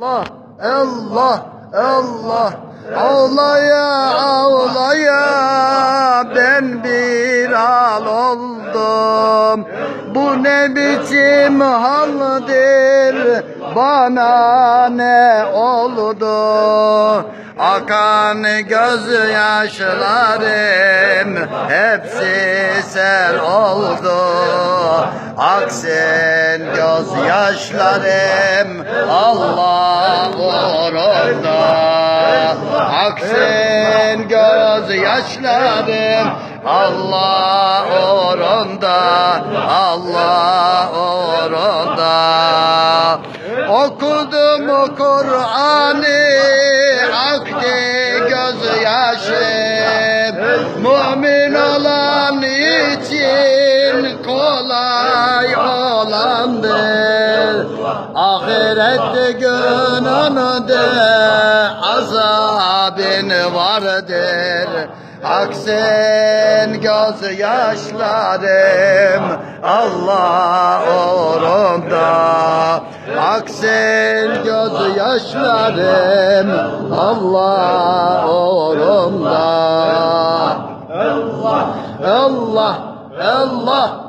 Allah, Allah, Allah. Ağlaya ağlaya ben bir al oldum. Bu ne biçim haldir bana ne oldu? Akan gözyaşlarım hepsi sel oldu. Aksın gözyaşlarım Allah uğrunda. Aksın gözyaşlarım Allah uğrunda. Allah uğrunda. Okudum Kur'an'ı aktı gözyaşım Mümin olan için kolay alamdır Ahiret gününde azabin vardır. Aksın göz yaşlarım Allah uğrunda. Aksın göz yaşlarım Allah uğrunda. Allah Allah Allah.